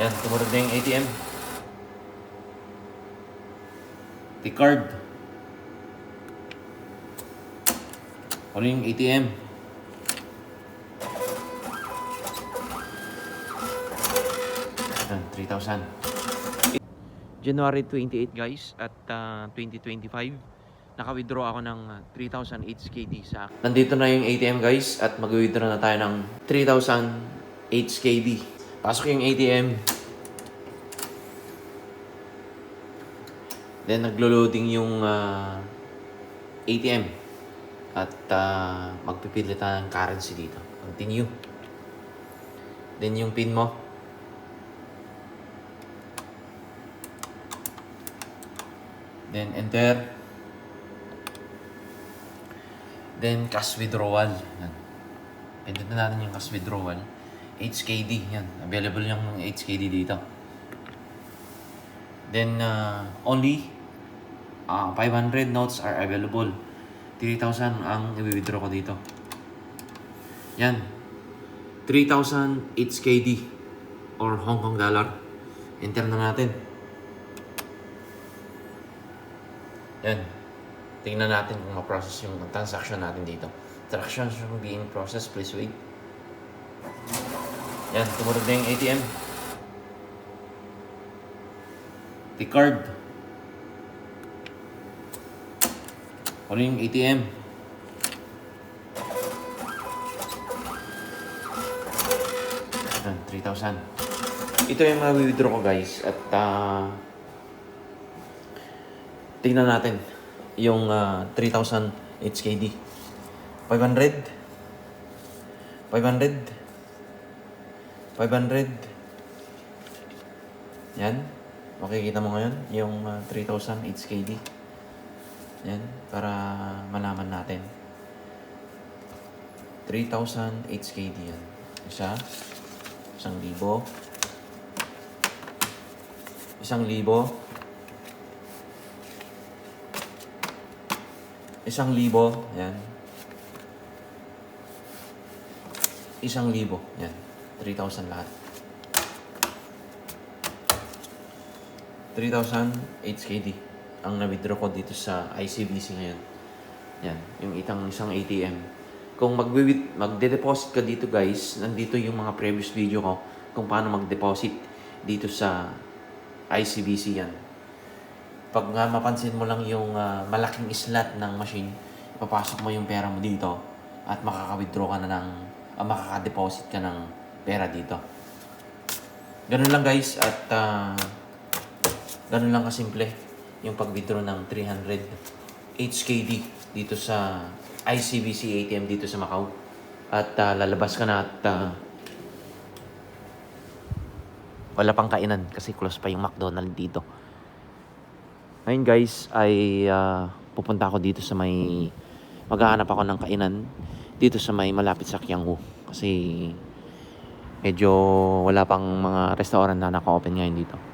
Yan, tumunod na yung ATM. T-card. Ano yung ATM? Yan, 3,000. January 28 guys at ah, 2025 naka-withdraw ako ng ah, 3,000 HKD sa Nandito na yung ATM guys at mag-withdraw na tayo ng 3,000 HKD. Pasok yung ATM. Then naglo-loading yung ah, ATM. At uh, magpipili tayo ng currency dito. Continue. Then yung pin mo. Then enter. Then cash withdrawal. Na natin yung cash withdrawal. HKD. Yan. Available yung HKD dito. Then uh, only uh, 500 notes are available. 3,000 ang i-withdraw ko dito. Yan. 3,000 HKD or Hong Kong dollar. Enter na natin. Yan. Tingnan natin kung ma-process yung transaction natin dito. Transactions being processed. Please wait. Yan. Tumunod na yung ATM. The card. Ano yung ATM? Yan, 3,000. Ito yung mga withdraw ko guys. At ah, tingnan natin yung ah, 3,000 HKD. 500. 500. 500. Yan. Makikita mo ngayon yung ah, 3,000 HKD. Yan. Para malaman natin. 3,000 HKD yan. Isa. Isang libo. Isang libo. Isang libo. Yan. Isang libo. Yan. 3,000 lahat. 3,000 HKD ang na-withdraw ko dito sa ICBC ngayon. Yan, yung itang isang ATM. Kung mag magde-deposit ka dito guys, nandito yung mga previous video ko kung paano mag-deposit dito sa ICBC yan. Pag nga mapansin mo lang yung ah, malaking slot ng machine, ipapasok mo yung pera mo dito at makaka-withdraw ka na ng, ah, makaka-deposit ka ng pera dito. Ganun lang guys at ah, ganun lang kasimple yung pag-withdraw ng 300 HKD dito sa ICBC ATM dito sa Macau. At ah, lalabas ka na at ah, wala pang kainan kasi close pa yung McDonald's dito. Ngayon guys ay ah, pupunta ako dito sa may maghahanap ako ng kainan dito sa may malapit sa Kianghu kasi medyo wala pang mga restaurant na naka-open ngayon dito.